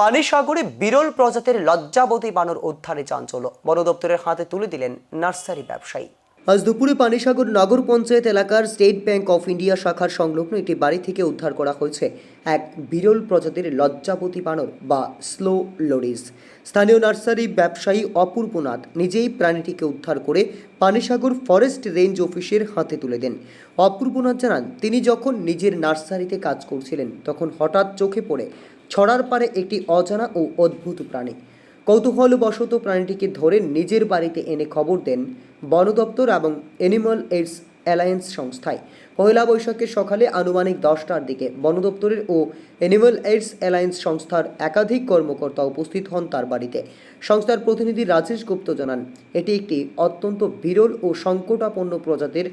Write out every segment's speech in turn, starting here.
পানিসাগরে বিরল প্রজাতির লজ্জাবতী বানর উদ্ধারে চাঞ্চল্য। বন দপ্তরের হাতে তুলে দিলেন নার্সারি ব্যবসায়ী। আজ দুপুরে পানিসাগর নগর পঞ্চায়েত এলাকার স্টেট ব্যাংক অফ ইন্ডিয়া শাখার সংলগ্ন একটি বাড়ি থেকে উদ্ধার করা হয়েছে এক বিরল প্রজাতির লজ্জাপতি বানর বা স্লো লোরিস। স্থানীয় নার্সারি ব্যবসায়ী অপূর্বনাথ নিজেই প্রাণীটিকে উদ্ধার করে পানিসাগর ফরেস্ট রেঞ্জ অফিসের হাতে তুলে দেন। অপূর্বনাথ জানান, তিনি যখন নিজের নার্সারিতে কাজ করছিলেন, তখন হঠাৎ চোখে পড়ে ছড়ার পারে একটি অজানা ও অদ্ভুত প্রাণী। কৌতূহলবশত প্রাণীটিকে ধরে নিজের বাড়িতে এনে খবর দেন বন দপ্তর এবং অ্যানিমাল এইডস অ্যালায়েন্স সংস্থায়। পয়লা বৈশাখের সকালে আনুমানিক দশটার দিকে বন দপ্তরের ও অ্যানিমাল এইডস অ্যালায়েন্স সংস্থার একাধিক কর্মকর্তা উপস্থিত হন তার বাড়িতে। সংস্থার প্রতিনিধি রাজেশ গুপ্ত জানান, এটি একটি অত্যন্ত বিরল ও সংকটাপন্ন প্রজাতির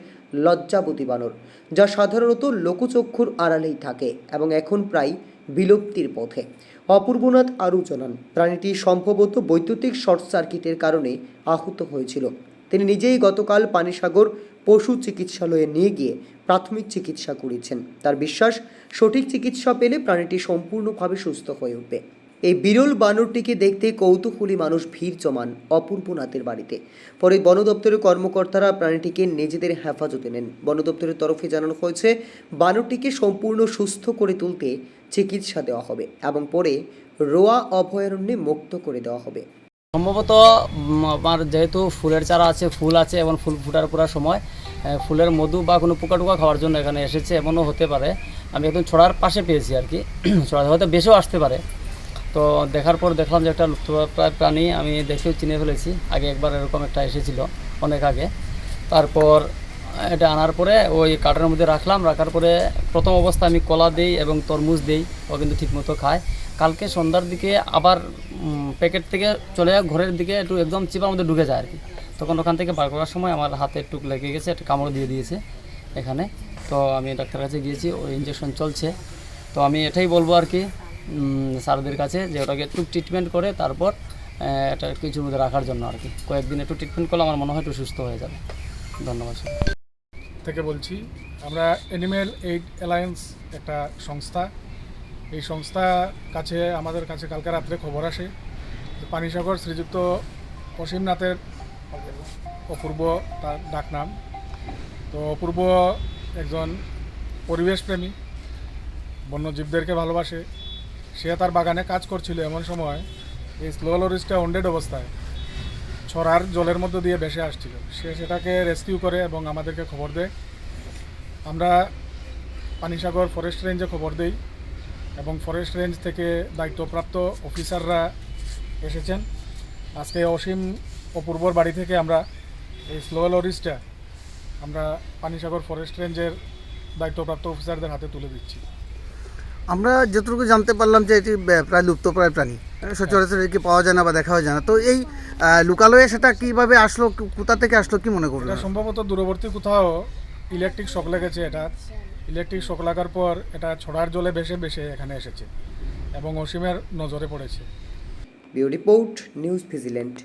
লজ্জাবতী বানর, যা সাধারণত লোকচক্ষুর আড়ালেই থাকে এবং এখন প্রায় বিলুপ্তির পথে। অপূর্বনাথ আরও জানান, প্রাণীটি সম্ভবত বৈদ্যুতিক শর্ট সার্কিটের কারণে আহত হয়েছিল। তিনি নিজেই গতকাল পানিসাগর পশু চিকিৎসালয়ে নিয়ে গিয়ে প্রাথমিক চিকিৎসা করেছেন। তার বিশ্বাস, সঠিক চিকিৎসা পেলে প্রাণীটি সম্পূর্ণভাবে সুস্থ হয়ে উঠবে। এই বিরল বানরটিকে দেখতে কৌতূহলী মানুষ ভিড় জমান অপূর্বনাথের বাড়িতে। পরে বন দপ্তরের কর্মকর্তারা প্রাণীটিকে নিজেদের হেফাজতে নেন। বন দপ্তরের তরফে জানানো হয়েছে, বানরটিকে সম্পূর্ণ সুস্থ করে তুলতে চিকিৎসা দেওয়া হবে এবং পরে রোয়া অভয়ারণ্যে মুক্ত করে দেওয়া হবে। সম্ভবত আমার যেহেতু ফুলের চারা আছে, ফুল আছে এবং ফুল ফুটার পুরা সময় ফুলের মধু বা কোনো পোকা টোকা খাওয়ার জন্য এখানে এসেছে, এমনও হতে পারে। আমি একদম ছড়ার পাশে পেয়েছি আর কি। ছড়া হয়তো বেশিও আসতে পারে। তো দেখার পর দেখলাম যে একটা লুপ্তপ্রায় প্রাণী আমি দেখেও চিনে ফেলেছি। আগে একবার এরকম একটা এসেছিল অনেক আগে। তারপর এটা আনার পরে ওই কার্টনের মধ্যে রাখলাম, রাখার পরে প্রথম অবস্থা আমি কলা দিই এবং তরমুজ দিই, ও কিন্তু ঠিকমতো খায়। কালকে সন্ধ্যার দিকে আবার প্যাকেট থেকে চলে যায় ঘরের দিকে একটু একদম চিপার মধ্যে ঢুকে যায় আর কি। তখন ওখান থেকে বার করার সময় আমার হাতে টুক লেগে গেছে, একটা কামড় দিয়ে দিয়েছে এখানে। তো আমি ডাক্তার কাছে গিয়েছি ওই ইঞ্জেকশন চলছে। তো আমি এটাই বলব আর কি স্যারদের কাছে যে ওটাকে একটু ট্রিটমেন্ট করে তারপর এটা কিছুর মধ্যে রাখার জন্য আর কি। কয়েকদিন একটু ট্রিটমেন্ট করলে আমার মনে হয় একটু সুস্থ হয়ে যাবে। ধন্যবাদ, স্যার। থেকে বলছি, আমরা অ্যানিমেল এইড অ্যালায়েন্স একটা সংস্থা। এই সংস্থা কাছে, আমাদের কাছে কালকে রাত্রে খবর আসে পানিসাগর শ্রীযুক্ত অসীমনাথের অপূর্ব তার ডাকনাম তো অপূর্ব একজন পরিবেশপ্রেমী বন্যজীবদেরকে ভালোবাসে। সে তার বাগানে কাজ করছিল এমন সময় এই স্লো স্লোলোরিসটা অন্ডেড অবস্থায়। ছড়ার জলের মধ্যে দিয়ে ভেসে আসছিল। সে সেটাকে রেস্কিউ করে এবং আমাদেরকে খবর দেয়। আমরা পানিসাগর ফরেস্ট রেঞ্জে খবর দেই এবং ফরেস্ট রেঞ্জ থেকে দায়িত্বপ্রাপ্ত অফিসাররা এসেছেন। আজকে অসীম অপূর্বর বাড়ি থেকে আমরা এই স্লো লরিসটা আমরা পানিসাগর ফরেস্ট রেঞ্জের দায়িত্বপ্রাপ্ত অফিসারদের হাতে তুলে দিচ্ছি। আমরা যতটুকু জানতে পারলাম যে এটি প্রায় লুপ্তপ্রায় প্রাণী। সচরাচর একে পাওয়া যায় না বা দেখাও যায় না। তো এই লুকালয়ে সেটা কীভাবে আসলো কোথা থেকে আসলো কি মনে করল এটা সম্ভবত দূরবর্তী কোথাও ইলেকট্রিক শক লেগেছে এটা। ইলেকট্রিক শক লাগার পর এটা ছড়ার জলে ভেসে ভেসে এখানে এসেছে এবং অসীমের নজরে পড়েছে। Bureau report news vigilant.